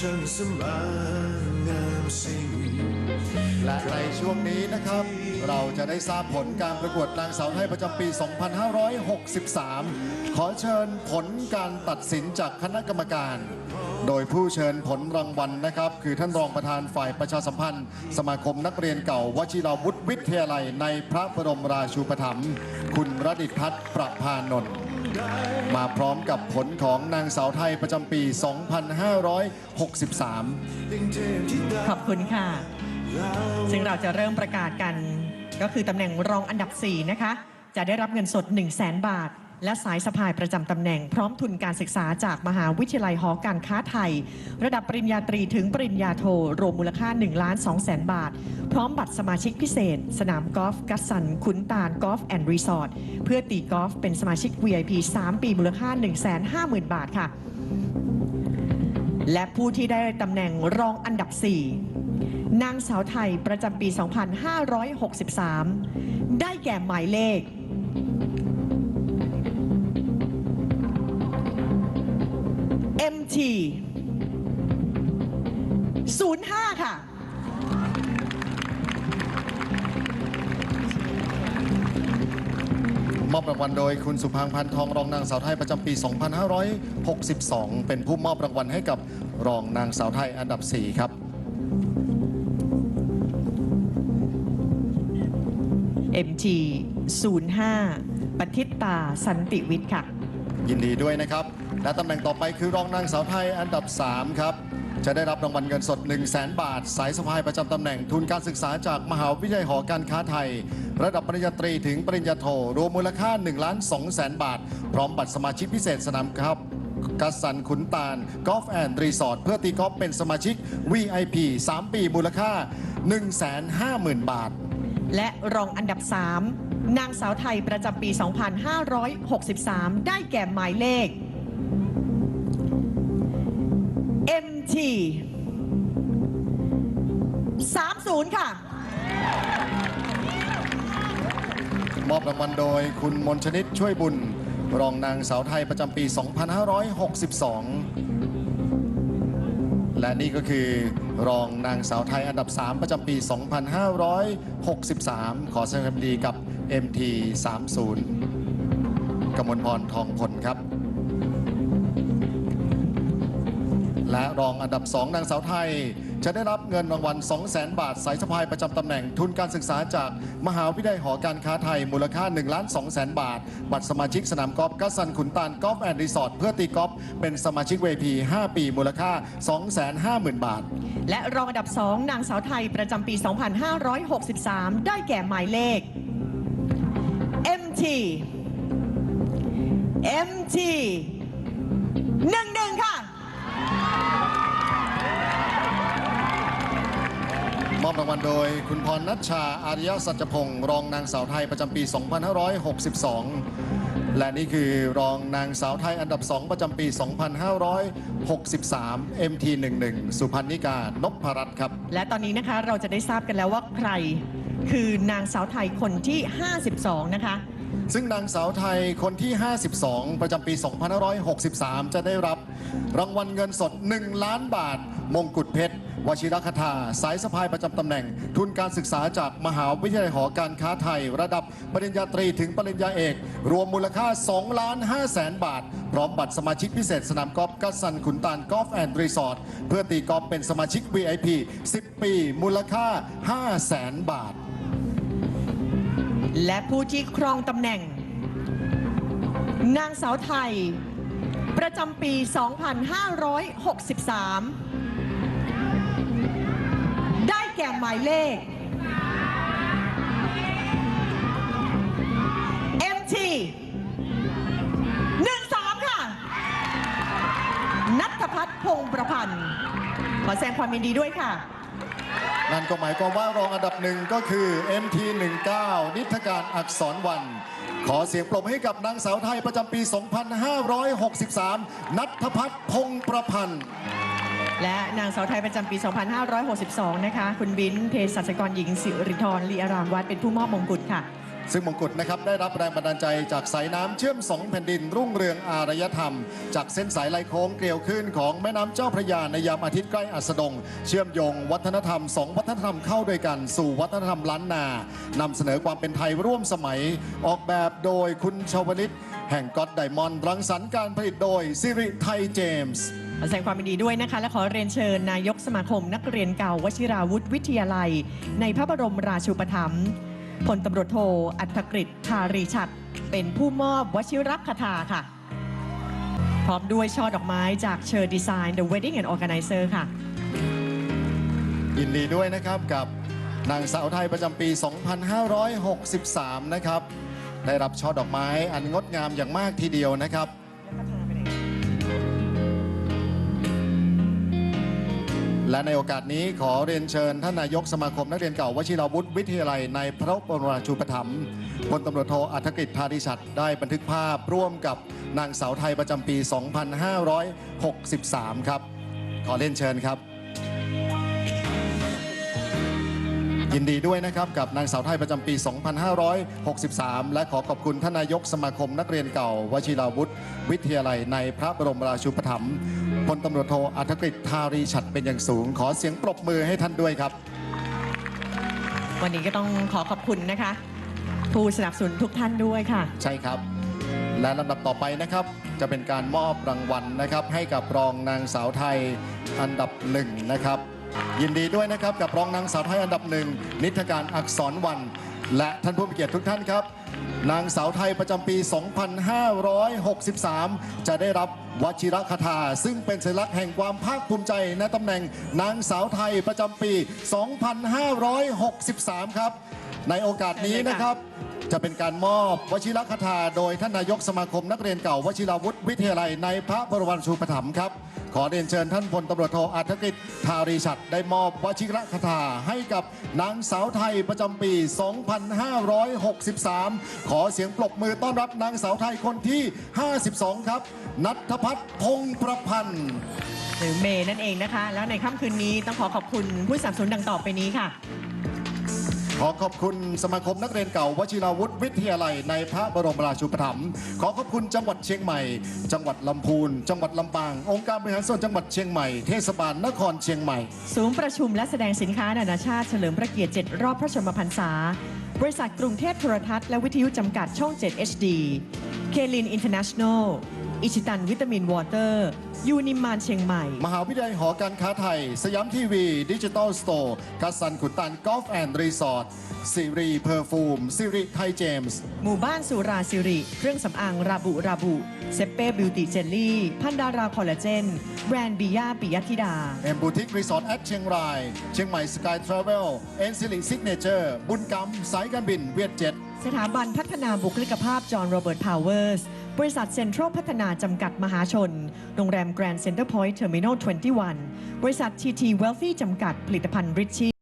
ช่างสมางามสิ่งและในช่วงนี้นะครับ เราจะได้ทราบผลการประกวดนางสาวไทยประจำปี 2563 ขอเชิญผลการตัดสินจากคณะกรรมการ โดยผู้เชิญผลรางวัลนะครับ คือท่านรองประธานฝ่ายประชาสัมพันธ์ สมาคมนักเรียนเก่าวชิราวุธวิทยาลัยในพระบรมราชูปถัมภ์คุณรดิตพัฒน์ประพานนท์ มาพร้อมกับผลของนางสาวไทยประจำปี 2563 ขอบคุณค่ะ ซึ่งเราจะเริ่มประกาศกันก็คือตำแหน่งรองอันดับ 4 นะคะ จะได้รับเงินสด 1 0 0 0 0แบาท และสายสะพายประจำตำแหน่งพร้อมทุนการศึกษาจากมหาวิทยาลัยหอการค้าไทย ระดับปริญญาตรีถึงปริญญาโทรวมมูลค่า1ล้าน2แสนบาท พร้อมบัตรสมาชิกพิเศษ สนามกอล์ฟกัสสันขุนตาลกอล์ฟแอนด์รีสอร์ทเพื่อตีกอล์ฟเป็นสมาชิก VIP 3 ปีมูลค่า 1 5 0 0 0 0 บาทค่ะ และผู้ที่ได้ตำแหน่งรองอันดับ 4 นางสาวไทยประจำปี 2563 ได้แก่หมายเลข MT 05 ค่ะ มอบรางวัลโดยคุณสุพังพันธ์ทองรองนางสาวไทยประจำปี 2562 เป็นผู้มอบรางวัลให้กับรองนางสาวไทยอันดับ 4 ครับ MT 05 ปฏิตตาสันติวิทย์ค่ะ ยินดีด้วยนะครับ และตำแหน่งต่อไปคือรองนางสาวไทยอันดับ 3 ครับ จะได้รับรางวัลเงินสด 1 0 0 0 0แบาท สายสะพายประจำตำแหน่งทุนการศึกษาจากมหาวิทยาลัยหอการค้าไทย ระดับปริญญาตรีถึงปริญญาโทรวมมูลค่า1ล้าน2แสนบาท พร้อมบัตรสมาชิกพิเศษสนามครับกัสสันขุนตาลกอล์ฟแอนด์รีสอร์ทเพื่อตีกอล์ฟเป็นสมาชิก VIP 3 ปีมูลค่า 150,000 บาท และรองอันดับ 3 นางสาวไทยประจำปี 2563 ได้แก่หมายเลข MT 30 ค่ะ มอบรางวัลโดยคุณมนชนิดช่วยบุญ รองนางสาวไทยประจำปี 2562 และนี่ก็คือรองนางสาวไทยอันดับ 3 ประจำปี 2563 ขอแสดงความดีกับ MT 30กมลพรทองผลครับ และรองอันดับ 2 นางสาวไทย จะได้รับเงินรางวัล 200,000 บาท สายสะพายประจำตำแหน่งทุนการศึกษาจากมหาวิทยาลัยหอการค้าไทย มูลค่า1ล้าน2แสนบาท บัตรสมาชิกสนามกอล์ฟกัสซันขุนตาลกอล์ฟแอนด์รีสอร์ทเพื่อตีกอล์ฟเป็นสมาชิก VIP 5ปี มูลค่า 250,000 บาท และรองอันดับ 2 นางสาวไทยประจำปี 2563 ได้แก่หมายเลข MT MT 11ค่ะมอบรางวัลโดย คุณพรนัชชาอาริยสัจพงศ์รองนางสาวไทยประจำปี 2562 และนี่คือรองนางสาวไทยอันดับ 2 ประจำปี 2563 MT11 สุพันนิกานพรัตน์ครับ และตอนนี้นะคะเราจะได้ทราบกันแล้วว่าใครคือนางสาวไทยคนที่ 52 นะคะ ซึ่งนางสาวไทยคนที่ 52 ประจำปี 2563 จะได้รับรางวัลเงินสด 1 ล้านบาท มงกุฎเพชร วชิรคทา สายสะพายประจำตำแหน่ง ทุนการศึกษาจากมหาวิทยาลัยหอการค้าไทย ระดับปริญญาตรีถึงปริญญาเอก รวมมูลค่า2ล้าน5แสนบาท พร้อมบัตรสมาชิกพิเศษสนามกอล์ฟกัสซันขุนตาลกอล์ฟแอนด์รีสอร์ทเพื่อตีกอล์ฟเป็นสมาชิก VIP 10 ปี มูลค่า 5 แสนบาท และผู้ที่ครองตำแหน่ง นางสาวไทย ประจำปี 2563 ได้แก่หมายเลข MT 13 ค่ะ นัทพัฒน์พงประพันธ์ ขอแสดงความยินดีด้วยค่ะ นั่นก็หมายความว่ารองอันดับหนึ่งก็คือ MT19 นิทการอักษรวัน ขอเสียงปรบให้กับนางสาวไทยประจำปี 2563 นัทพัฒน์พงประพันธ์ และนางสาวไทยประจำปี 2562 นะคะ คุณบิ้นเภสัชกรหญิงสิริธรลีอารามวัดเป็นผู้มอบมงกุฎค่ะ ซึ่งมงกุฎนะครับได้รับแรงบันดาลใจจากสายน้ำเชื่อมสองแผ่นดินรุ่งเรืองอารยธรรม จากเส้นสายไหลโค้งเกลียวขึ้นของแม่น้ำเจ้าพระยาในยามอาทิตย์ใกล้อัสดง เชื่อมโยงวัฒนธรรมสองวัฒนธรรมเข้าด้วยกันสู่วัฒนธรรมล้านนานำเสนอความเป็นไทยร่วมสมัย ออกแบบโดยคุณชาวลิตแห่งก็อดไดมอนด์รังสรรค์การผลิตโดยซิริไทยเจมส์ ขอแสดงความยินดีด้วยนะคะ และขอเรียนเชิญนายกสมาคม นักเรียนเก่าวชิราวุธวิทยาลัย ในพระบรมราชูปถัมภ์พลตำรวจโทอัธกฤษทารีชัด เป็นผู้มอบวชิรคทาค่ะ พร้อมด้วยช่อดอกไม้จากเชอร์ดีไซน์ The Wedding and Organizer ค่ะ ยินดีด้วยนะครับกับนางสาวไทยประจำปี 2563 นะครับ ได้รับช่อดอกไม้อันงดงามอย่างมากทีเดียวนะครับ และในโอกาสนี้ขอเรียนเชิญท่านนายกสมาคมนักเรียนเก่าวชิราวุธวิทยาลัยในพระบรมราชูปถัมภ์พลตำรวจโทอัธกฤษพาริชัดได้บันทึกภาพร่วมกับนางสาวไทยประจำปี 2563 ครับ ขอเรียนเชิญครับ ยินดีด้วยนะครับกับนางสาวไทยประจำปี 2563 และขอขอบคุณท่านนายกสมาคมนักเรียนเก่าวชิราวุธ วิทยาลัยในพระบรมราชูปถัมภ์พลตำรวจโทอัธกฤษทารีฉัตรเป็นอย่างสูง ขอเสียงปรบมือให้ท่านด้วยครับ วันนี้ก็ต้องขอขอบคุณนะคะ ผู้สนับสนุนทุกท่านด้วยค่ะ ใช่ครับ และลำดับต่อไปนะครับ จะเป็นการมอบรางวัลนะครับ ให้กับรองนางสาวไทยอันดับหนึ่งนะครับ ยินดีด้วยนะครับกับรองนางสาวไทยอันดับหนึ่งนิทการอักษรวัน และท่านผู้มีเกียรติทุกท่านครับ นางสาวไทยประจำปี 2563 จะได้รับวชิรคทาซึ่งเป็นสัญลักษณ์แห่งความภาคภูมิใจในตำแหน่งนางสาวไทยประจำปี 2563 ครับ ในโอกาสนี้นะครับจะเป็นการมอบวชิรคทาโดยท่านนายกสมาคมนักเรียนเก่าวชิราวุธวิทยาลัยในพระบรมราชูปถัมภ์ครับ ขอเรียนเชิญท่านพลตำรวจโทอัธกิจทารีชัดได้มอบวชิรคทาให้กับนางสาวไทยประจำปี 2563 ขอเสียงปรบมือต้อนรับนางสาวไทยคนที่ 52 ครับ นัทพัฒน์พงประพันธ์หรือเมย์นั่นเองนะคะ แล้วในค่ำคืนนี้ต้องขอขอบคุณผู้สนับสนุนดังต่อไปนี้ค่ะ ขอขอบคุณสมาคมนักเรียนเก่าวชิราวุธวิทยาลัยในพระบรมราชูปถัมภ์ขอขอบคุณจังหวัดเชียงใหม่ จังหวัดลำพูน จังหวัดลำปาง องค์การบริหารส่วนจังหวัดเชียงใหม่ เทศบาลนครเชียงใหม่ ศูนย์ประชุมและแสดงสินค้านานาชาติเฉลิมพระเกียรติ 7 รอบพระชนมพรรษา บริษัทกรุงเทพโทรทัศน์และวิทยุจำกัดช่อง 7 HD เคลินอินเตอร์เนชั่นแนล อิชิตันวิตามินวอเตอร์ ยูนิมานเชียงใหม่ มหาวิทยาลัยหอการค้าไทย สยามทีวีดิจิตอลสโตร์กัสสันขุนตันกอล์ฟแอนด์รีสอร์ทสิรีเพอร์ฟูมสิริไทยเจมส์หมู่บ้านสุราสิริ เครื่องสำอางราบุราบุเซเป้บิวตี้เจลลี่ พันดาราคอลลาเจน แบรนด์บิยาปิยธิดา เอ็มบูติกรีสอร์ทแอดเชียงราย เชียงใหม่สกายทราเวลเอ็นซิลิซิกเนเจอร์บุญกรรมสายการบินเวียดเจ็ตสถาบันพัฒนาบุคลิกภาพจอห์นโรเบิร์ตพาวเวอร์ส บริษัทเซ็นทรัลพัฒนาจำกัดมหาชน โรงแรมแกรนด์เซ็นเตอร์พอยต์เทอร์มินอล21 บริษัททีทีเวลฟี่จำกัดผลิตภัณฑ์ริชชี่